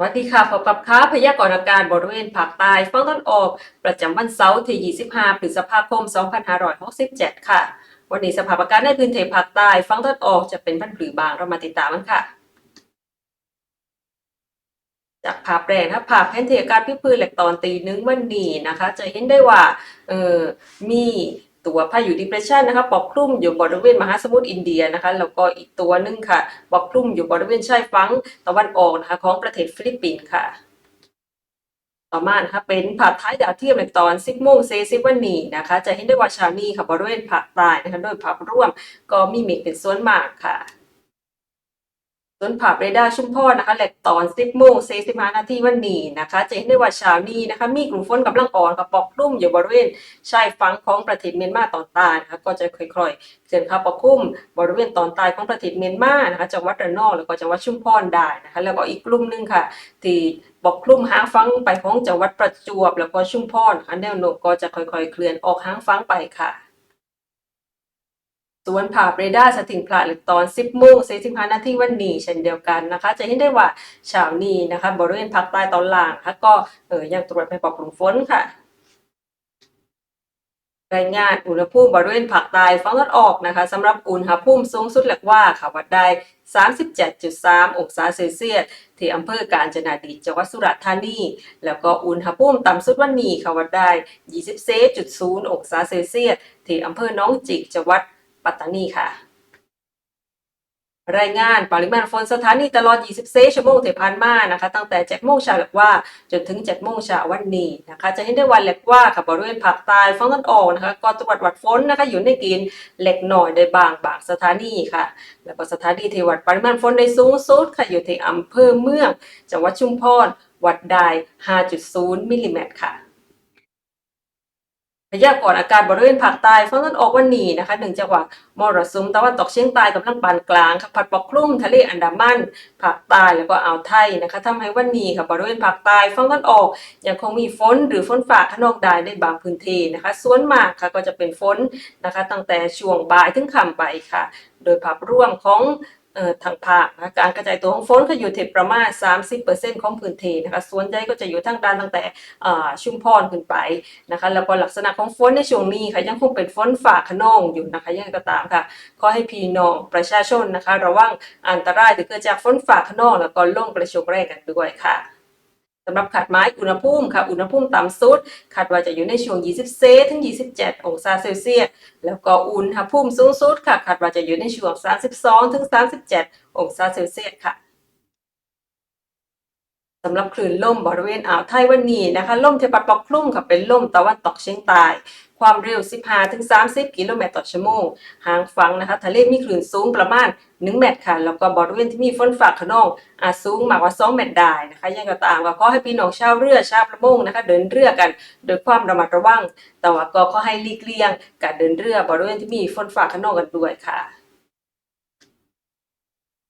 สวัสดีค่ะพบกับค้าพยากรณ์อากาศบริเวณภาคใต้ฝั่งตะวันออก ประจำวันเสาร์ที่ 25 พฤษภาคม 2567 ค่ะ วันนี้สภาพอากาศในพื้นที่ภาคใต้ฝั่งตะวันออกจะเป็นพันผือบางเรามาติดตามกันค่ะ จากภาพแรกนะคะภาพแผนที่อากาศพิพื้นแหลกตอนตีหนึงวันนี้นะคะ จะเห็นได้ว่าเออมี ตัวพายุ depression นะคะปกคลุมอยู่บริเวณมหาสมุทรอินเดียนะคะแล้วก็อีกตัวหนึงค่ะปกคลุมอยู่บริเวณชายฝั่งตะวันออกนะคะของประเทศฟิลิปปินส์ค่ะ ต่อมานะคะเป็นภาพท้ายดาวเทียมในตอน10โมงเซซิวันนีนะคะ จะเห็นได้ว่าชาวนี้ค่ะบริเวณภาคใต้นะคะโดยภาพร่วมก็มีเมฆเป็นส่วนมากค่ะ ส่วนภาพเรดาร์ชุมพรนะคะแหลกตอน10โมง45นาทีวันนี้นะคะจะเห็นได้ว่าเช้านี้นะคะ มีกลุ่มฝนกำลังอ่อนกับปกคลุมอยู่บริเวณชายฝั่งของประเทศเมียนมาตอนใต้นะคะก็จะค่อยๆเคลื่อนเข้าปกคลุมบริเวณตอนใต้ของประเทศเมียนมานะคะจังหวัดระนองแล้วก็จังหวัดชุมพรได้นะคะแล้วก็อีกกลุ่มหนึงค่ะ ที่ปกคลุมหางฟังไปของจังหวัดประจวบ แล้วก็ชุมพรนะคะแนวโน้มก็จะค่อยๆเคลื่อนออกหางฟังไปค่ะ สวนภาพเรดาร์สถิงพระหรือตอน10โมง45นาที่วันนี้เช่นเดียวกันนะคะ จะเห็นได้ว่าเช้านี้นะคะบริเวณภาคใต้ตอนล่างนะคะก็เออยังตรวจไม่พบกลุ่มฝนค่ะรายงานอุณหภูมิบริเวณภาคใต้ฝั่งตะวันออกนะคะสำหรับอุณหภูมิสูงสุดหลักว่าค่ะวัดได้ 37.3 องศาเซลเซียสที่อำเภอกาญจนาดิตจังหวัดสุราษฎร์ธานีแล้วก็อุณหภูมิต่ำสุดวันนี้ค่ะวัดได้ 24.0 องศาเซลเซียสที่อำเภอน้องจิกจังหวัด ปัตตานีค่ะ รายงานปริมาณฝนสถานีตลอด 24 ชั่วโมงที่ผ่านมานะคะ ตั้งแต่7โมงเช้าแหลกว่าจนถึง7โมงเช้าวันนี้นะคะ จะเห็นได้วันแหลกว่าค่ะบริเวณภาคใต้ฝั่งตะวันออกนะคะก็ตรวจวัดฝนนะคะ อยู่ในเกณฑ์เล็กหน้อยได้บางบางสถานีค่ะ แล้วก็สถานีที่วัดปริมาณฝนได้สูงสุดค่ะอยู่ที่อำเภอเมืองจังหวัดชุมพรวัดได้ 5.0 มิลลิเมตรค่ะ พยากรณ์อากาศบริเวณภาคใต้ฝั่งตะวันออกวันนี้นะคะเนื่งจากว่ามรสุมตะวันตกเฉียงใต้กำลังปานกลางค่ะพัดปกคลุมทะเลอันดามันภาคใต้แล้วก็อ่าวไทยนะคะทำให้วันนี้ค่ะบริเวณภาคใต้ฝั่งตะวันออกยังคงมีฝนหรือฝนฟ้าขนองได้ในบางพื้นที่นะคะส่วนมากค่ะก็จะเป็นฝนนะคะ ตั้งแต่ช่วงบ่ายถึงค่ำไปค่ะ โดยภาพรวมของ ทางภาคนะการกระจายตัวของฝนก็อยู่ที่ประมาณ 30%ของพื้นที่นะคะส่วนใหญ่ก็จะอยู่ทางด้านตั้งแต่ชุมพรขึ้นไปนะคะแล้วก็ลักษณะของฝนในช่วงนี้ค่ะยังคงเป็นฝนฝ่าขนองอยู่นะคะยังไงก็ตามค่ะขอให้พี่น้องประชาชนนะคะ ระวังอันตรายที่เกิดจากฝนฝ่าขนองแล้วก็ลมกระโชกแรงกันด้วยค่ะ สำหรับขัดไม้อุณหภูมิค่ะอุณหภูมิต่ำสุดคาดว่าจะอยู่ในช่วง 24 ถึง 27 องศาเซลเซียสแล้วก็อุณหภูมิสูงสุดค่ะคาดว่าจะอยู่ในช่วง 32 ถึง 37 องศาเซลเซียสค่ะำหรับคลื่นลมบริเวณอ่าวไทยวันนี้นะคะลมที่พัดปกคลุมค่ะเป็นลมตะวันตกเฉียงใต้ความเร็ว 15-30 กิโลเมตรต่อชั่วโมงห่างฝั่งนะคะทะเลมีคลื่นสูงประมาณ 1 เมตรค่ะ แล้วก็บริเวณที่มีฝนฟ้าขนองอาจสูงมากกว่า 2 เมตรได้นะคะยังก็ตามก็ขอให้พี่น้องชาวเรือชาวประมงนะคะเดินเรือกันโดยความระมัดระวัง แต่ว่าก็ขอให้หลีกเลี่ยงการเดินเรือบริเวณที่มีฝนฟ้าขนองกันด้วยค่ะ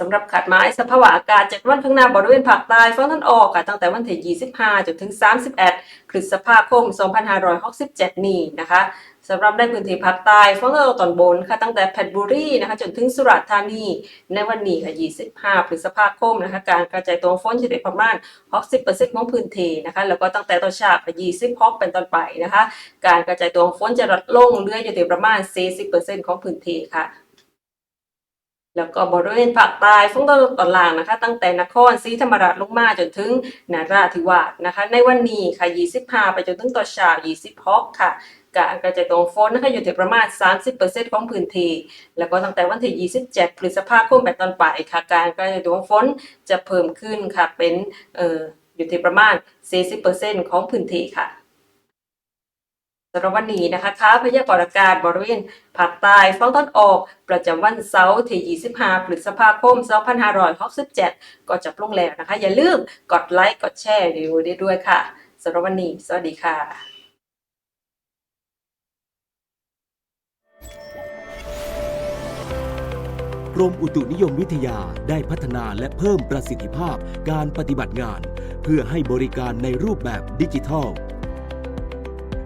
สำหรับขัดไม้สภาวะอากาศ 7 วันข้างหน้าบริเวณภาคใต้ฝั่งตะวันออกค่ะตั้งแต่วันที่25 จนถึง 31พฤษภาคม 2567 นี้นะคะสำหรับในพื้นที่ภาคใต้ฝั่งตะวันออกตอนบนค่ะตั้งแต่เพชรบุรีนะคะจนถึงสุราษฎร์ธานีในวันนี้ค่ะ25พฤษภาคมนะคะการกระจายตัวฝนจะได้ประมาณ 60%ของพื้นที่นะคะแล้วก็ตั้งแต่ตอนเช้าไป26เป็นต้นไปนะคะการกระจายตัวฝนจะลดลงเหลืออยู่ที่ประมาณ 40%ของพื้นที่ค่ะ แล้วก็บริเวณภาคใต้ฝั่งตะวันตกตอนล่างนะคะ ตั้งแต่นครศรีธรรมราชลงมาจนถึงนาราธิวาสนะคะ ในวันนี้ค่ะ 25 ไปจนถึงตอนเช้า26 ค่ะการกระจายตัวของฝนนะคะอยู่ที่ประมาณ 30%ของพื้นที่ แล้วก็ตั้งแต่วันที่ 27 พฤษภาคมเป็นต้นไปค่ะ การกระจายตัวของฝนจะเพิ่มขึ้นค่ะ เป็น เอ่อ อยู่ที่ประมาณ 40%ของพื้นที่ค่ะ สำหรับวันนี้นะคะค้าพยากรณ์อากาศบริเวณภาคใต้ฝั่งตะวันออก ประจำวันเสาร์ที่25พฤษภาคม 2567 ก็จะปลงแล้วนะคะ อย่าลืมกดไลค์ กดแชร์รีวิวได้ด้วยค่ะสำหรับวันนี้ สวัสดีค่ะกรมอุตุนิยมวิทยาได้พัฒนาและเพิ่มประสิทธิภาพการปฏิบัติงาน เพื่อให้บริการในรูปแบบดิจิทัล